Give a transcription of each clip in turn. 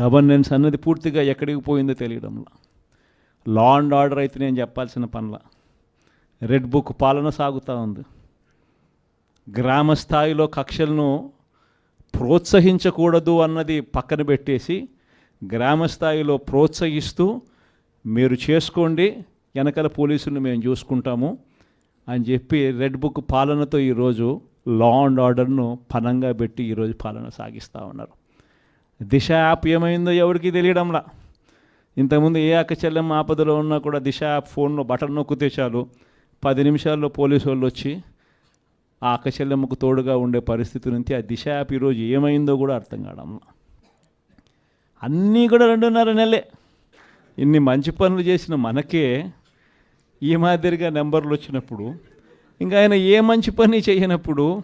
Governance అన్నది పూర్తిగా ఎక్కడికి పోయిందో తెలియడంలో. లా అండ్ ఆర్డర్ అయితే నేను చెప్పాల్సిన పనుల. రెడ్ బుక్ పాలన సాగుతూ ఉంది. గ్రామ స్థాయిలో కక్షలను ప్రోత్సహించకూడదు అన్నది పక్కన పెట్టేసి గ్రామ స్థాయిలో ప్రోత్సహిస్తూ మీరు చేసుకోండి వెనకల పోలీసులను మేము చూసుకుంటాము అని చెప్పి రెడ్ బుక్ పాలనతో ఈరోజు లా అండ్ ఆర్డర్ను పనంగా పెట్టి ఈరోజు పాలన సాగిస్తూ ఉన్నారు. దిశ యాప్ ఏమైందో ఎవరికి తెలియడంలా. ఇంతకుముందు ఏ అక్క చెల్లెమ్మ ఆపదలో ఉన్నా కూడా దిశ యాప్ ఫోన్లో బటన్ నొక్కితే చాలు. పది నిమిషాల్లో పోలీసు వాళ్ళు వచ్చి ఆ అక్క చెల్లెమ్మకు తోడుగా ఉండే పరిస్థితి నుంచి ఆ దిశ యాప్ ఈరోజు ఏమైందో కూడా అర్థం కావడంలా అన్నీ కూడా రెండున్నర నెలలే. ఇన్ని మంచి పనులు చేసిన మనకే ఈ మాదిరిగా నెంబర్లు వచ్చినప్పుడు ఇంకా ఆయన ఏ మంచి పని చేయనప్పుడు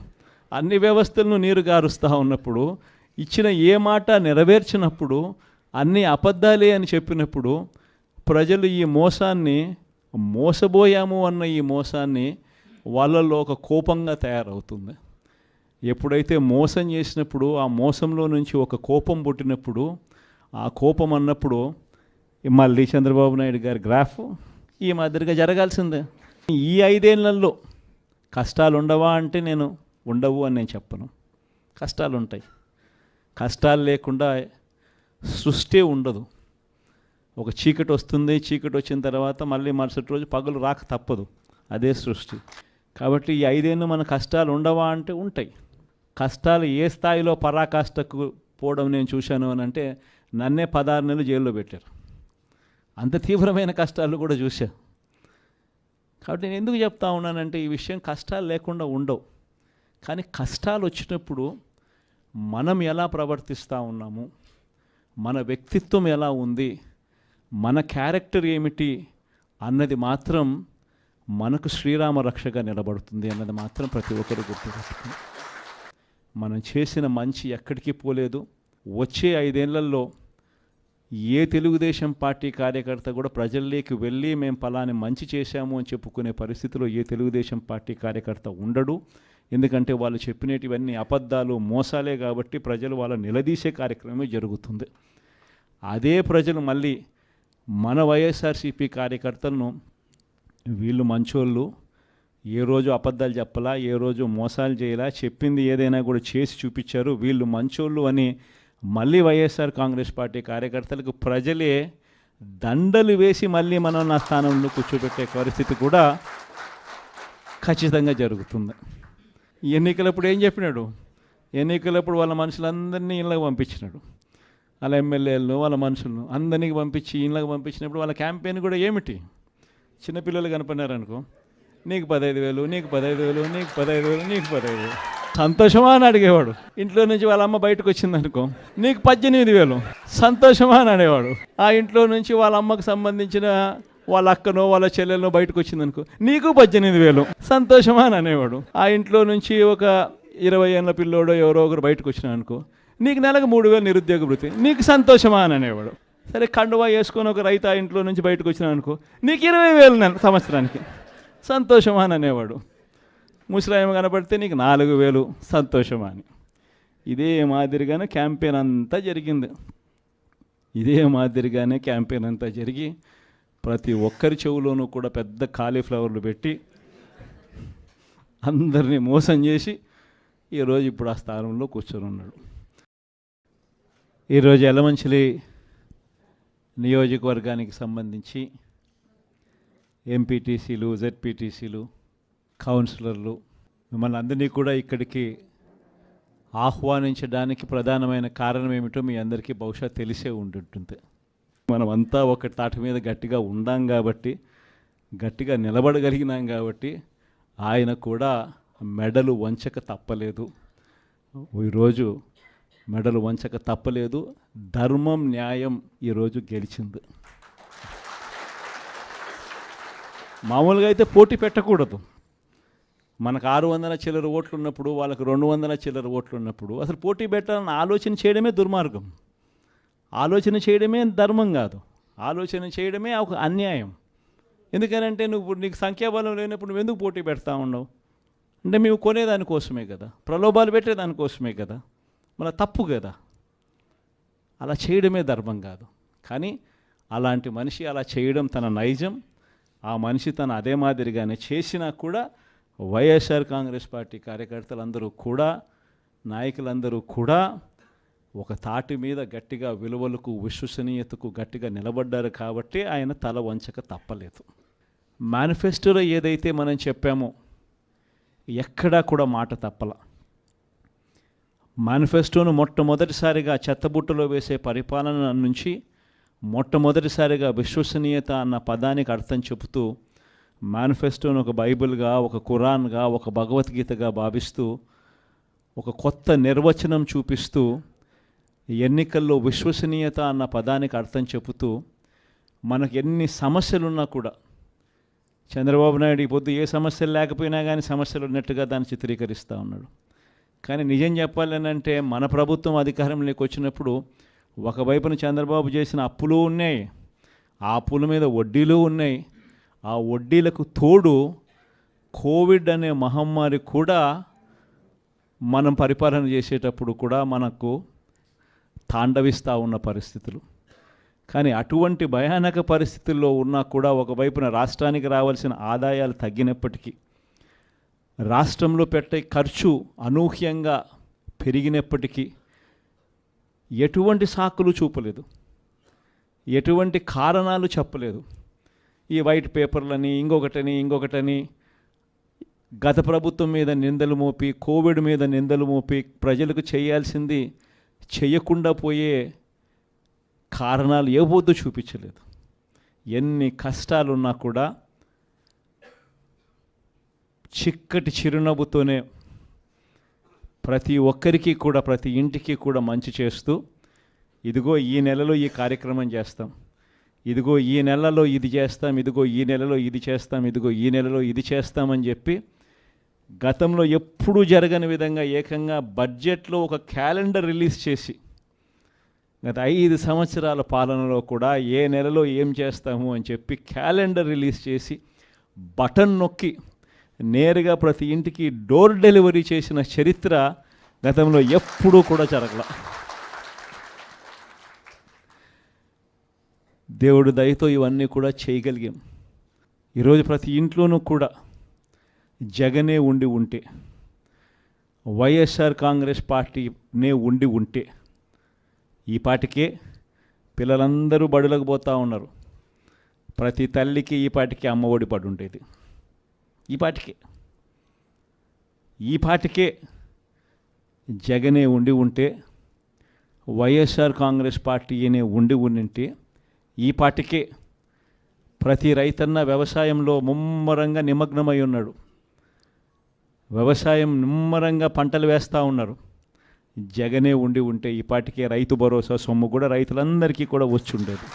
అన్ని వ్యవస్థలను నీరు గారుస్తూ ఉన్నప్పుడు ఇచ్చిన ఏ మాట నెరవేర్చినప్పుడు అన్ని అబద్ధాలే అని చెప్పినప్పుడు ప్రజలు ఈ మోసాన్ని మోసబోయాము అన్న ఈ మోసాన్ని వాళ్ళల్లో ఒక కోపంగా తయారవుతుంది. ఎప్పుడైతే మోసం చేసినప్పుడు ఆ మోసంలో నుంచి ఒక కోపం పుట్టినప్పుడు ఆ కోపం అన్నప్పుడు మళ్ళీ చంద్రబాబు నాయుడు గారి గ్రాఫ్ ఈ మాదిరిగా జరగాల్సిందే. ఈ ఐదేళ్ళలో కష్టాలు ఉండవా అంటే నేను ఉండవు అని నేను చెప్పను. కష్టాలు ఉంటాయి కష్టాలు లేకుండా సృష్టి ఉండదు. ఒక చీకటి వస్తుంది చీకటి వచ్చిన తర్వాత మళ్ళీ మరుసటి రోజు పగలు రాక తప్పదు. అదే సృష్టి. కాబట్టి ఈ ఐదేళ్ళు మన కష్టాలు ఉండవా అంటే ఉంటాయి. కష్టాలు ఏ స్థాయిలో పరాకాష్ఠకు పోవడం నేను చూశాను అని అంటే నన్నే పదహారు నెలలు జైల్లో పెట్టారు. అంత తీవ్రమైన కష్టాలు కూడా చూశా. కాబట్టి నేను ఎందుకు చెప్తా ఉన్నానంటే ఈ విషయం కష్టాలు లేకుండా ఉండవు. కానీ కష్టాలు వచ్చినప్పుడు మనం ఎలా ప్రవర్తిస్తూ ఉన్నాము? మన వ్యక్తిత్వం ఎలా ఉంది? మన క్యారెక్టర్ ఏమిటి? అన్నది మాత్రం మనకు శ్రీరామ రక్షగా నిలబడుతుంది అన్నది మాత్రం ప్రతి ఒక్కరు గుర్తుపెట్టుకుని మనం చేసిన మంచి ఎక్కడికి పోలేదు. వచ్చే ఐదేళ్ళలో ఏ తెలుగుదేశం పార్టీ కార్యకర్త కూడా ప్రజల్లోకి వెళ్ళి మేము ఫలాన్ని మంచి చేశాము అని చెప్పుకునే పరిస్థితిలో ఏ తెలుగుదేశం పార్టీ కార్యకర్త ఉండడు. ఎందుకంటే వాళ్ళు చెప్పినటివన్నీ అబద్ధాలు మోసాలే కాబట్టి ప్రజలు వాళ్ళ నిలదీసే కార్యక్రమమే జరుగుతుంది. అదే ప్రజలు మళ్ళీ మన వైఎస్ఆర్సీపీ కార్యకర్తలను వీళ్ళు మంచోళ్ళు ఏ రోజు అబద్ధాలు చెప్పలా ఏ రోజు మోసాలు చేయలా చెప్పింది ఏదైనా కూడా చేసి చూపించారు వీళ్ళు మంచోళ్ళు అని మళ్ళీ వైఎస్ఆర్ కాంగ్రెస్ పార్టీ కార్యకర్తలకు ప్రజలే దండలు వేసి మళ్ళీ మనం నా స్థానంలో కూర్చోబెట్టే పరిస్థితి కూడా ఖచ్చితంగా జరుగుతుంది. ఎన్నికలప్పుడు ఏం చెప్పినాడు? ఎన్నికలప్పుడు వాళ్ళ మనుషులందరినీ ఇళ్ళకి పంపించినాడు. వాళ్ళ ఎమ్మెల్యేలను వాళ్ళ మనుషులను అందరినీ పంపించి ఇళ్ళకి పంపించినప్పుడు వాళ్ళ క్యాంపెయిన్ కూడా ఏమిటి? చిన్నపిల్లలు కనపడినారనుకో నీకు పదహైదు వేలు నీకు పదహైదు వేలు నీకు పదహైదు వేలు నీకు పదహైదు వేలు. సంతోషమా అని అడిగేవాడు. ఇంట్లో నుంచి వాళ్ళ అమ్మ బయటకు వచ్చింది అనుకో. నీకు పద్దెనిమిది వేలు. సంతోషమా అని అనేవాడు. ఆ ఇంట్లో నుంచి వాళ్ళ అమ్మకు సంబంధించిన వాళ్ళ అక్కనో వాళ్ళ చెల్లెలనో బయటకు వచ్చింది అనుకో నీకు పద్దెనిమిది వేలు. సంతోషమా అని అనేవాడు. ఆ ఇంట్లో నుంచి ఒక ఇరవై ఏళ్ళ పిల్లోడో ఎవరో ఒకరు బయటకు వచ్చినా అనుకో నీకు నెలకు మూడు వేలు నిరుద్యోగ వృత్తి నీకు సంతోషమా అని అనేవాడు. సరే కండువా వేసుకొని ఒక రైతు ఆ ఇంట్లో నుంచి బయటకు వచ్చినా అనుకో నీకు ఇరవై వేలు నెల సంవత్సరానికి. సంతోషమా అని అనేవాడు. ముసలాయం కనపడితే నీకు నాలుగు వేలు సంతోషమా అని. ఇదే మాదిరిగానే క్యాంపెయిన్ అంతా జరిగింది. ఇదే మాదిరిగానే క్యాంపెయిన్ అంతా జరిగి ప్రతి ఒక్కరి చెవులోనూ కూడా పెద్ద కాలీఫ్లవర్లు పెట్టి అందరినీ మోసం చేసి ఈరోజు ఇప్పుడు ఆ స్థానంలో కూర్చొని ఉన్నాడు. ఈరోజు ఎలమంచిలి నియోజకవర్గానికి సంబంధించి ఎంపీటీసీలు జెడ్పీటీసీలు కౌన్సిలర్లు మిమ్మల్ని అందరినీ కూడా ఇక్కడికి ఆహ్వానించడానికి ప్రధానమైన కారణం ఏమిటో మీ అందరికీ బహుశా తెలిసే ఉంటుంటుంది. మనమంతా ఒక తాటి మీద గట్టిగా ఉండాం కాబట్టి గట్టిగా నిలబడగలిగినాం కాబట్టి ఆయన కూడా మెడలు వంచక తప్పలేదు. ఈరోజు మెడలు వంచక తప్పలేదు. ధర్మం న్యాయం ఈరోజు గెలిచింది. మామూలుగా అయితే పోటీ పెట్టకూడదు. మనకు ఆరు వందల చిల్లర ఓట్లు ఉన్నప్పుడు వాళ్ళకి రెండు వందల చిల్లర ఓట్లు ఉన్నప్పుడు అసలు పోటీ పెట్టాలని ఆలోచన చేయడమే దుర్మార్గం. ఆలోచన చేయడమే ధర్మం కాదు. ఆలోచన చేయడమే ఒక అన్యాయం. ఎందుకనంటే నువ్వు నీకు సంఖ్యాబలం లేనప్పుడు నువ్వు ఎందుకు పోటీ పెడతా ఉండవు అంటే మేము కొనేదానికోసమే కదా. ప్రలోభాలు పెట్టేదానికోసమే కదా. మన తప్పు కదా. అలా చేయడమే ధర్మం కాదు. కానీ అలాంటి మనిషి అలా చేయడం తన నైజం. ఆ మనిషి తను అదే మాదిరిగానే చేసినా కూడా వైఎస్ఆర్ కాంగ్రెస్ పార్టీ కార్యకర్తలందరూ కూడా నాయకులందరూ కూడా ఒక తాటి మీద గట్టిగా విలువలకు విశ్వసనీయతకు గట్టిగా నిలబడ్డారు కాబట్టి ఆయన తల వంచక తప్పలేదు. మేనిఫెస్టోలో ఏదైతే మనం చెప్పామో ఎక్కడా కూడా మాట తప్పల. మేనిఫెస్టోను మొట్టమొదటిసారిగా చెత్తబుట్టలో వేసే పరిపాలన నుంచి మొట్టమొదటిసారిగా విశ్వసనీయత అన్న పదానికి అర్థం చెబుతూ మేనిఫెస్టోను ఒక బైబిల్గా ఒక ఖురాన్గా ఒక భగవద్గీతగా భావిస్తూ ఒక కొత్త నిర్వచనం చూపిస్తూ ఎన్నికల్లో విశ్వసనీయత అన్న పదానికి అర్థం చెబుతూ మనకు ఎన్ని సమస్యలున్నా కూడా చంద్రబాబు నాయుడు ఈ పొద్దు ఏ సమస్యలు లేకపోయినా కానీ సమస్యలు ఉన్నట్టుగా దాన్ని చిత్రీకరిస్తూ ఉన్నాడు. కానీ నిజం చెప్పాలనంటే మన ప్రభుత్వం అధికారంలోకి వచ్చినప్పుడు ఒకవైపున చంద్రబాబు చేసిన అప్పులు ఉన్నాయి ఆ అప్పుల మీద వడ్డీలు ఉన్నాయి. ఆ వడ్డీలకు తోడు కోవిడ్ అనే మహమ్మారి కూడా మనం పరిపాలన చేసేటప్పుడు కూడా మనకు తాండవిస్తూ ఉన్న పరిస్థితులు. కానీ అటువంటి భయానక పరిస్థితుల్లో ఉన్నా కూడా ఒకవైపున రాష్ట్రానికి రావాల్సిన ఆదాయాలు తగ్గినప్పటికీ రాష్ట్రంలో పెట్టే ఖర్చు అనూహ్యంగా పెరిగినప్పటికీ ఎటువంటి సాకులు చూపలేదు. ఎటువంటి కారణాలు చెప్పలేదు. ఈ వైట్ పేపర్లని ఇంకొకటని ఇంకొకటని గత ప్రభుత్వం మీద నిందలు మోపి కోవిడ్ మీద నిందలు మోపి ప్రజలకు చేయాల్సింది చేయకుండా పోయే కారణాలు ఏవోద్దు చూపించలేదు. ఎన్ని కష్టాలున్నా కూడా చిక్కటి చిరునవ్వుతోనే ప్రతి ఒక్కరికి కూడా ప్రతి ఇంటికి కూడా మంచి చేస్తూ ఇదిగో ఈ నెలలో ఈ కార్యక్రమం చేస్తాం ఇదిగో ఈ నెలలో ఇది చేస్తాం ఇదిగో ఈ నెలలో ఇది చేస్తాం ఇదిగో ఈ నెలలో ఇది చేస్తామని చెప్పి గతంలో ఎప్పుడూ జరగని విధంగా ఏకంగా బడ్జెట్లో ఒక క్యాలెండర్ రిలీజ్ చేసి గత ఐదు సంవత్సరాల పాలనలో కూడా ఏ నెలలో ఏం చేస్తాము అని చెప్పి క్యాలెండర్ రిలీజ్ చేసి బటన్ నొక్కి నేరుగా ప్రతి ఇంటికి డోర్ డెలివరీ చేసిన చరిత్ర గతంలో ఎప్పుడూ కూడా జరగల. దేవుడు దయతో ఇవన్నీ కూడా చేయగలిగాం. ఈరోజు ప్రతి ఇంట్లోనూ కూడా జగనే ఉండి ఉంటే వైఎస్ఆర్ కాంగ్రెస్ పార్టీనే ఉండి ఉంటే ఈ పాటికే పిల్లలందరూ బడులకు పోతూ ఉన్నారు. ప్రతి తల్లికి ఈ పాటికి అమ్మఒడి పడి ఉండేది. ఈ పాటికే. ఈ పాటికే జగనే ఉండి ఉంటే వైఎస్ఆర్ కాంగ్రెస్ పార్టీనే ఉండి ఉండింటే ఈ పాటికే ప్రతి రైతన్న వ్యవసాయంలో ముమ్మరంగా నిమగ్నమై ఉన్నాడు. వ్యవసాయం నిమ్మరంగా పంటలు వేస్తూ ఉన్నారు. జగనే ఉండి ఉంటే ఈ పాటికే రైతు భరోసా సొమ్ము కూడా రైతులందరికీ కూడా వచ్చి ఉండేది.